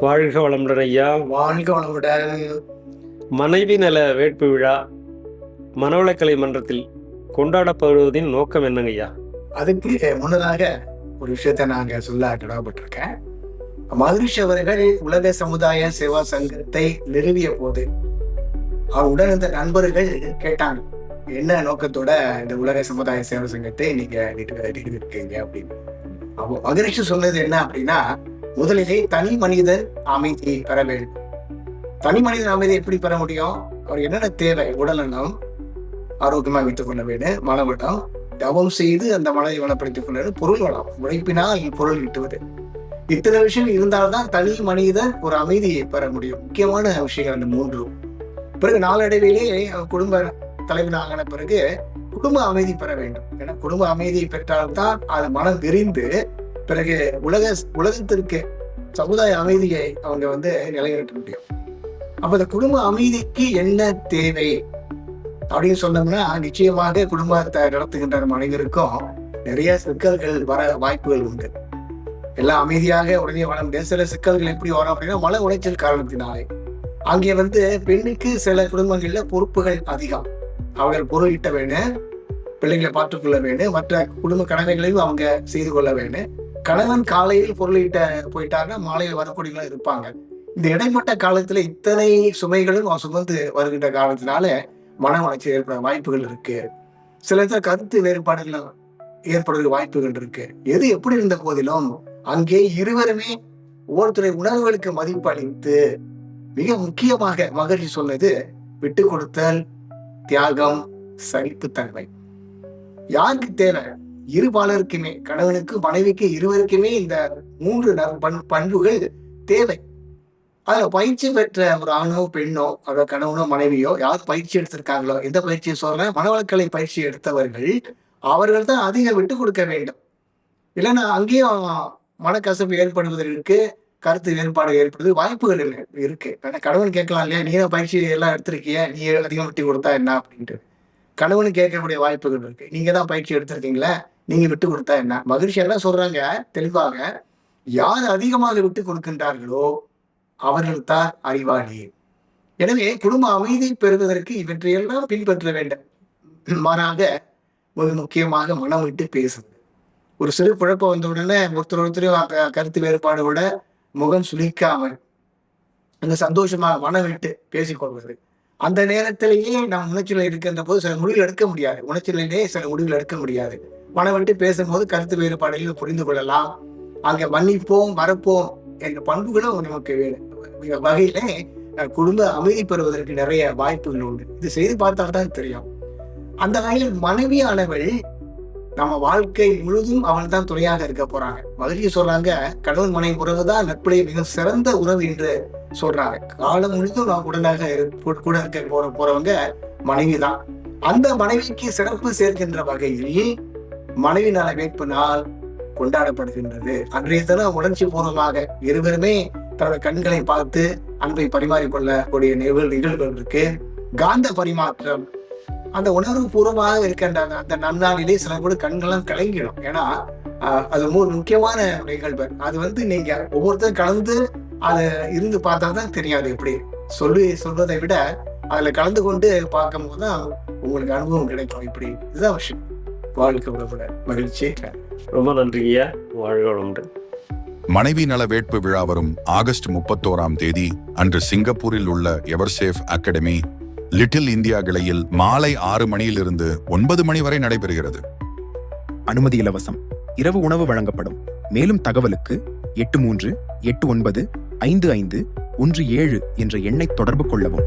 வாழ்க வளமுடன் ஐயா வாழ்க வளமுடன் மனைவி நல வேட்பு விழா மனவளக்கலை மன்றத்தில் கொண்டாடப்படுவதின் நோக்கம் என்னங்க ஐயா அதுக்கு முன்னதாக ஒரு விஷயத்தை நாங்க சொல்ல கடமைப்பட்டிருக்கேன் மகரிஷி அவர்கள் உலக சமுதாய சேவா சங்கத்தை நிறுவிய போது அவருடன் இருந்த நண்பர்கள் கேட்டாங்க என்ன நோக்கத்தோட இந்த உலக சமுதாய சேவா சங்கத்தை நீங்க நிறுவ- நிறுவிருக்கீங்க அப்படின்னு. அப்போ மகரிஷி சொன்னது என்ன அப்படின்னா முதலிலே தனி மனிதன் அமைதியை பெற வேண்டும். தனி மனிதன் அமைதியை எப்படி பெற முடியும்? அவர் என்னென்ன தேவை? உடல்நலம் ஆரோக்கியமா வைத்துக் கொள்ள வேண்டும் மனவளம் தவம் செய்து அந்த மனதை வளப்படுத்திக் கொள்ள வேண்டும் பொருள் வளம் உழைப்பினால் பொருள் ஈட்டுவது. இத்தனை விஷயம் இருந்தால்தான் தனி மனிதன் ஒரு அமைதியை பெற முடியும். முக்கியமான விஷயங்கள் அந்த மூன்று பிறகு நாளடைவிலே குடும்ப தலைவனாகின பிறகு குடும்ப அமைதி பெற வேண்டும். ஏன்னா குடும்ப அமைதியை பெற்றால்தான் அது மனம் விரிந்து பிறகு உலக உலகத்திற்கு சமுதாய அமைதியை அவங்க வந்து நிலைநிறுத்த முடியும். அப்ப இந்த குடும்ப அமைதிக்கு என்ன தேவை? அப்படின்னு சொன்னோம்னா நிச்சயமாக குடும்பத்தை நடத்துகின்ற மனிதருக்கும் நிறைய சிக்கல்கள் வர வாய்ப்புகள் உண்டு. எல்லாம் அமைதியாக உடனே வர முடியாது சில சிக்கல்கள் எப்படி வரும் அப்படின்னா மன உளைச்சல் காரணத்தினாலே. அங்கே வந்து பெண்ணுக்கு சில குடும்பங்கள்ல பொறுப்புகள் அதிகம். அவர்கள் பொருள் இட்ட வேணும் பிள்ளைங்களை பார்த்துக்கொள்ள கொள்ள மற்ற குடும்ப கடமைகளையும் அவங்க செய்து கொள்ள வேணும் கணவன் காலையில் பொருளிட்ட போயிட்டாங்க மாலையில் வரக்கூடியவங்களும் இருப்பாங்க. இந்த இடைப்பட்ட காலத்துல இத்தனை சுமைகளும் சுமந்து வருகின்ற காலத்தினால மன வளர்ச்சி ஏற்பட வாய்ப்புகள் இருக்கு. சில கருத்து வேறுபாடுகள் ஏற்படுற வாய்ப்புகள் இருக்கு. எது எப்படி இருந்த போதிலும் அங்கே இருவருமே ஒவ்வொருத்தருடைய உணர்வுகளுக்கு மதிப்பு அளித்து மிக முக்கியமாக மகிழ்ச்சி சொன்னது விட்டு கொடுத்தல் தியாகம் சகிப்புத்தன்மை. யாருக்கு தேவை இருபாலருக்குமே கணவனுக்கு மனைவிக்கு இருவருக்குமே இந்த மூன்று நற் பண்- பண்புகள் தேவை. அதுல பயிற்சி பெற்ற ஒரு ஆணோ பெண்ணோ அதோ கணவனோ மனைவியோ யார் பயிற்சி எடுத்திருக்காங்களோ எந்த பயிற்சியை சொல்றேன்? மனவளக்கலை பயிற்சி எடுத்தவர்கள் அவர்கள் தான் அதிக விட்டு கொடுக்க வேண்டும். இல்லைன்னா அங்கேயும் மனக்கசப்பு ஏற்படுவதற்கு கருத்து வேறுபாடு ஏற்படுது வாய்ப்புகள் இல்லை இருக்கு. ஏன்னா கணவன் கேட்கலாம் இல்லையா நீ பயிற்சி எல்லாம் எடுத்திருக்கிய நீ அதிகம் விட்டு கொடுத்தா என்ன அப்படின்ட்டு. கணவன் கேட்கக்கூடிய வாய்ப்புகள் இருக்கு. நீங்க தான் பயிற்சி எடுத்திருக்கீங்களே? நீங்க விட்டு கொடுத்தா என்ன? மகிழ்ச்சி எல்லாம் சொல்றாங்க தெளிவாக. யார் அதிகமாக விட்டு கொடுக்கின்றார்களோ அவர்கள் தான் அறிவாளி. எனவே குடும்ப அமைதி பெறுவதற்கு இவற்றையெல்லாம் பின்பற்ற வேண்டும். மாறாக மிக முக்கியமாக மனம் விட்டு பேசுது ஒரு சிறு குழப்பம் வந்த உடனே ஒருத்தர் ஒருத்தரையும் அந்த கருத்து வேறுபாடோட முகம் சுழிக்காமல் அங்கே சந்தோஷமாக மனம் விட்டு பேசிக்கொள்வது. அந்த நேரத்திலேயே நாம் உணர்ச்சியில் இருக்கின்ற போது சில முடிவுகள் எடுக்க முடியாது. உணர்ச்சியிலேயே சில முடிவுகள் எடுக்க முடியாது. மனம் விட்டு பேசும்போது கருத்து வேறுபாடுகளை புரிந்து கொள்ளலாம். அங்கே மன்னிப்போம் மறப்போம் என்ற பண்புகளும் நமக்கு வேணும் வகையில குடும்ப அமைதி பெறுவதற்கு நிறைய வாய்ப்புகள் உண்டு. இது செய்து பார்த்தால் தான் தெரியும். அந்த வகையில் மனைவியானவள் நம்ம வாழ்க்கை முழுதும் அவள் தான் துணையாக இருக்க போறாங்க. மகிழ்ச்சி சொல்றாங்க கடவுள் மனைவி உறவு தான் நட்புடைய மிக சிறந்த உறவு என்று சொல்றாங்க. காலம் முழுதும் நாம் உடனாக இரு- கூட- இருக்க போற போறவங்க மனைவி தான் அந்த மனைவிக்கு சிறப்பு சேர்க்கின்ற வகையில் மனைவி நல வேட்பு நாள் கொண்டாடப்படுகின்றது. அன்றைய தினம் உணர்ச்சி பூர்வமாக இருவருமே தன்னோட கண்களை பார்த்து அன்பை பரிமாறிக்கொள்ளக்கூடிய நிகழ்வு நிகழ்வுகள் இருக்கு. காந்த பரிமாற்றம் அந்த உணர்வு பூர்வமாக இருக்கின்ற அந்த- நன்னாளிலே சில கூட கண்கள்லாம் கலங்கிடும். ஏன்னா அது ஒரு முக்கியமான நிகழ்வு. அது வந்து நீங்க ஒவ்வொருத்தரும் கலந்து அதை இருந்து பார்த்தா தான் தெரியாது எப்படி. சொல்லி சொல்வதை விட அதுல கலந்து கொண்டு பார்க்கும் போது தான் உங்களுக்கு அனுபவம் கிடைக்கும் இப்படி. இதுதான் விஷயம். வாழ்க்கை உறவுட மகிழ்ச்சி. ரொம்ப நன்றி ஐயா வாழ்க வளமுடன். மனைவி நல வேட்பு விழா வரும் ஆகஸ்ட் முப்பத்தோராம் தேதி அன்று சிங்கப்பூரில் உள்ள எவர்சேஃப் அகாடமி லிட்டில் இந்தியா கிளையில் மாலை ஆறு மணியிலிருந்து ஒன்பது மணி வரை நடைபெறுகிறது. அனுமதி இலவசம். இரவு உணவு வழங்கப்படும். மேலும் தகவலுக்கு எட்டு மூன்று எட்டு ஒன்பது ஐந்து ஐந்து ஒன்று ஏழு என்ற எண்ணை தொடர்பு கொள்ளவும்.